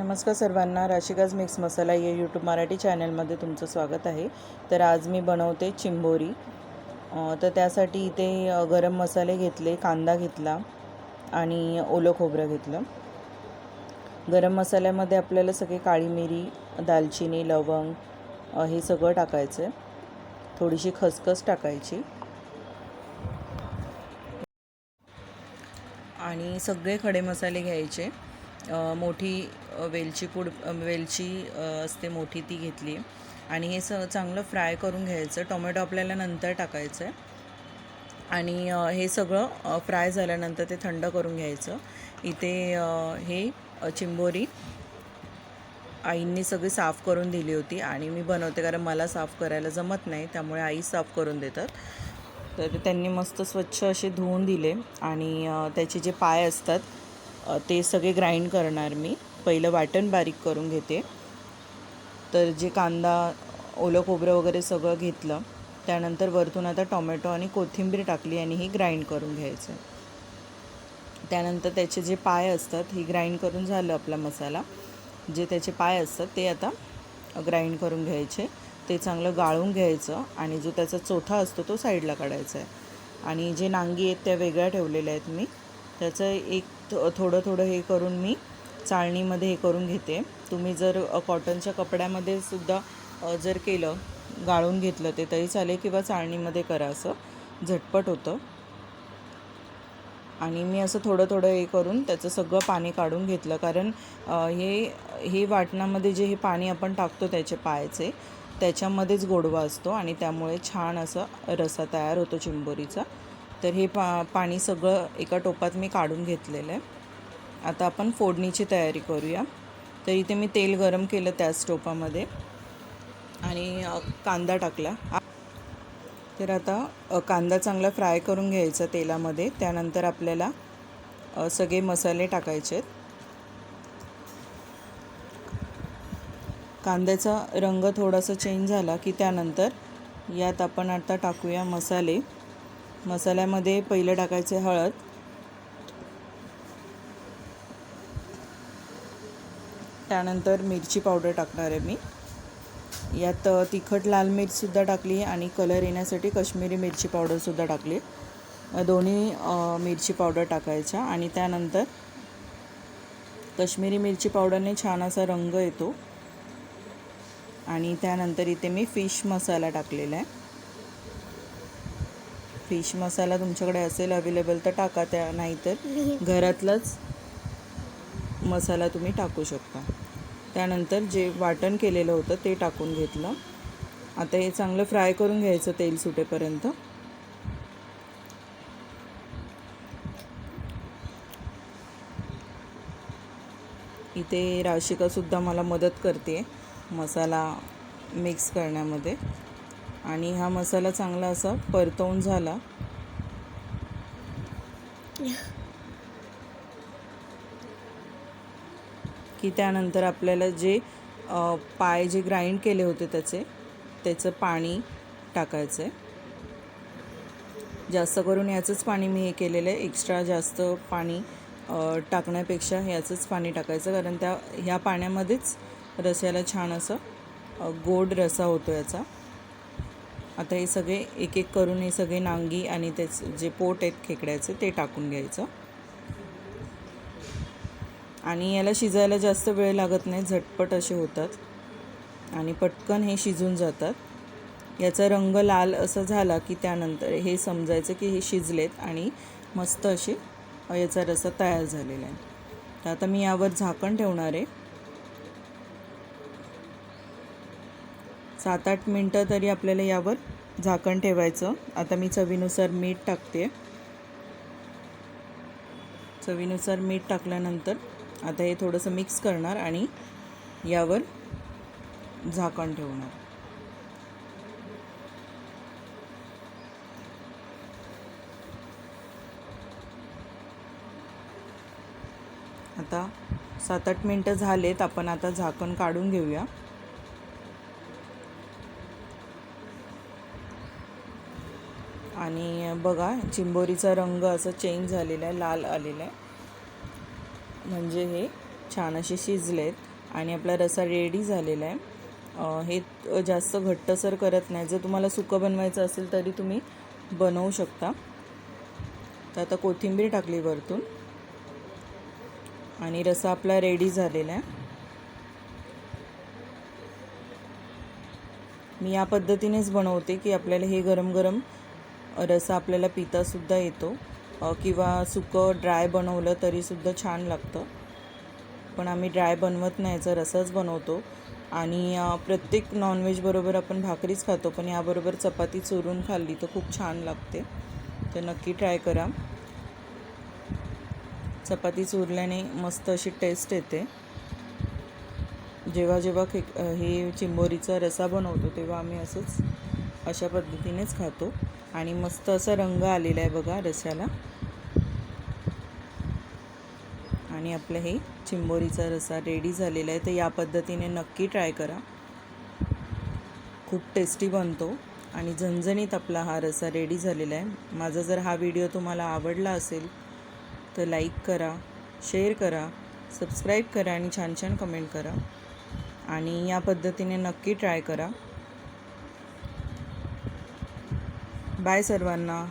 नमस्कार सर्वांना राशिकाज मिक्स मसाला या यूट्यूब मराठी चॅनलमध्ये तुमचं स्वागत आहे. तर आज मी बनवते चिंबोरी. तर त्यासाठी इथे गरम मसाले घेतले कांदा घेतला आणि ओलं खोबरं घेतलं. गरम मसाल्यामध्ये आपल्याला सगळे काळी मिरी दालचिनी लवंग हे सगळं टाकायचं आहे थोडीशी खसखस टाकायची. आणि सगळे खडे मसाले घ्यायचे. मोठी वेलची पूड वेलची असते मोठी ती घेतली. आणि हे स चांगलं फ्राय करून घ्यायचं. टोमॅटो आपल्याला नंतर टाकायचं आहे आणि हे सगळं फ्राय झाल्यानंतर ते थंड करून घ्यायचं. इथे हे चिंबोरी आईंनी सगळी साफ करून दिली होती. आणि मी बनवते कारण मला साफ करायला जमत नाही त्यामुळे आई साफ करून देतात. तर त्यांनी मस्त स्वच्छ असे धुवून दिले. आणि त्याचे जे पाय असतात ते सगळे ग्राइंड करणार मी. पहिलं वाटण बारीक करून घेते. तर जे कांदा ओलं खोबरं वगैरे सगळं घेतलं त्यानंतर वरतून आता टोमॅटो आणि कोथिंबीर टाकली आणि ही ग्राइंड करून घ्यायचं. त्यानंतर त्याचे जे पाय असतात ही ग्राइंड करून झालं आपला मसाला. जे त्याचे पाय असतात ते आता ग्राइंड करून घ्यायचे. ते चांगलं गाळून घ्यायचं आणि जो त्याचा चोथा असतो तो साईडला काढायचा आहे. आणि जे नांगी आहेत त्या वेगळ्या ठेवलेल्या आहेत मी. त्याचं एक थो- थोडं थोडं हे करून मी चाळणीमध्ये हे करून घेते. तुम्ही जर कॉटनच्या कपड्यामध्ये सुद्धा जर केलं गाळून घेतलं ते तरी चालेल किंवा चाळणीमध्ये करा असं. झटपट होतं. आणि मी असं थोडं थोडं हे करून त्याचं सगळं पाणी काढून घेतलं. कारण हे हे वाटणामध्ये जे हे पाणी आपण टाकतो त्याचे पायाचे त्याच्यामध्येच गोडवा असतो आणि त्यामुळे छान असं रसा तयार होतो चिंबोरीचा. तर हे पा पाणी सगळं एका टोपात मी काढून घेतलेलं आहे. आता आपण फोडणीची तयारी करूया. तर इथे मी तेल गरम केलं त्याच टोपामध्ये. आणि कांदा टाकला. तर आता कांदा चांगला फ्राय करून घ्यायचा तेलामध्ये. त्यानंतर आपल्याला सगळे मसाले टाकायचे आहेत. कांद्याचा रंग थोडासा चेंज झाला की त्यानंतर यात आपण आता टाकूया मसाले. मसाल्यामध्ये पहिलं टाकायचे हळद. त्यानंतर मिरची पावडर टाकणार आहे मी. यात तिखट लाल मिरचसुद्धा टाकली आणि कलर येण्यासाठी कश्मीरी मिरची पावडरसुद्धा टाकली. दोन्ही मिरची पावडर टाकायच्या आणि त्यानंतर कश्मीरी मिरची पावडरने छान असा रंग येतो. आणि त्यानंतर इथे मी फिश मसाला टाकलेला आहे. फिश मसाला तुमच्याकडे असेल अवेलेबल तर टाका त्या नाहीतर घरातलाच मसाला तुम्ही टाकू शकता. त्यानंतर जे वाटण केलेलं होतं ते टाकून घेतलं. आता हे चांगलं फ्राय करून घ्यायचं तेल सुटेपर्यंत. इथे राशिकासुद्धा मला मदत करते मसाला मिक्स करण्यामध्ये. आणि हा मसाला चांगला असा परतवून झाला. की त्यानंतर आपल्याला जे पाय जे ग्राइंड केले होते त्याचे त्याचं पाणी टाकायचं आहे जास्त करून याचंच पाणी मी हे केलेलं आहे. एक्स्ट्रा जास्त पाणी टाकण्यापेक्षा याचंच पाणी टाकायचं. कारण त्या ह्या पाण्यामध्येच रस्याला छान असं गोड रसा होतो याचा. आता हे सगळे एक एक करून हे सगळे नांगी आणि त्याच जे पोट आहेत खेकड्याचे ते टाकून घ्यायचं. आणि याला शिजायला जास्त वेळ लागत नाही झटपट असे होतात. आणि पटकन हे शिजून जातात. याचा रंग लाल असा झाला की त्यानंतर हे समजायचं की हे शिजलेत आणि मस्त असे याचा रसा तयार झालेला आहे. तर आता मी यावर झाकण ठेवणार आहे. सात आठ मिनटं तरी आपल्याला यावर झाकण ठेवायचं. आता मी चवीनुसार मीठ टाकते. चवीनुसार मीठ टाकल्यानंतर आता हे थोडंसं मिक्स करणार आणि यावर झाकण ठेवणार. आता सात आठ मिनटं झालेत आपण आता झाकण काढून घेऊया. आणि बघा चिंबोरीचा रंग असं चेंज झालेला आहे लाल आलेला आहे. म्हणजे हे छान असे शिजलेत आणि आपला रसा रेडी झालेला आहे. हे जास्त घट्टसर करत नाही. जर तुम्हाला सुकं बनवायचं असेल तरी तुम्ही बनवू शकता. तर आता कोथिंबीर टाकली वरतून. आणि रसा आपला रेडी झालेला आहे. मी या पद्धतीनेच बनवते की आपल्याला हे गरम गरम रसा आपल्याला पितासुद्धा येतो. किंवा सुकं ड्राय बनवलं तरीसुद्धा छान लागतं. पण आम्ही ड्राय बनवत नाही याचा रसाच बनवतो. आणि प्रत्येक नॉनव्हेजबरोबर आपण भाकरीच खातो पण याबरोबर चपाती चुरून खाल्ली तर खूप छान लागते. तर नक्की ट्राय करा. चपाती चुरल्याने मस्त अशी टेस्ट येते. जेव्हा जेव्हा खे हे चिंबोरीचा रसा बनवतो तेव्हा आम्ही असंच अशा पद्धतीनेच खातो. आणि मस्त असा रंग आलेला आहे बघा रस्याला. आणि आपलं हे चिंबोरीचा रसा रेडी झालेला आहे. तर या पद्धतीने नक्की ट्राय करा. खूप टेस्टी बनतो. आणि झणझणीत आपला हा रसा रेडी झालेला आहे. माझा जर हा व्हिडिओ तुम्हाला आवडला असेल तर लाईक करा शेअर करा सबस्क्राईब करा आणि छान छान कमेंट करा. आणि या पद्धतीने नक्की ट्राय करा. बाय सर्वांना.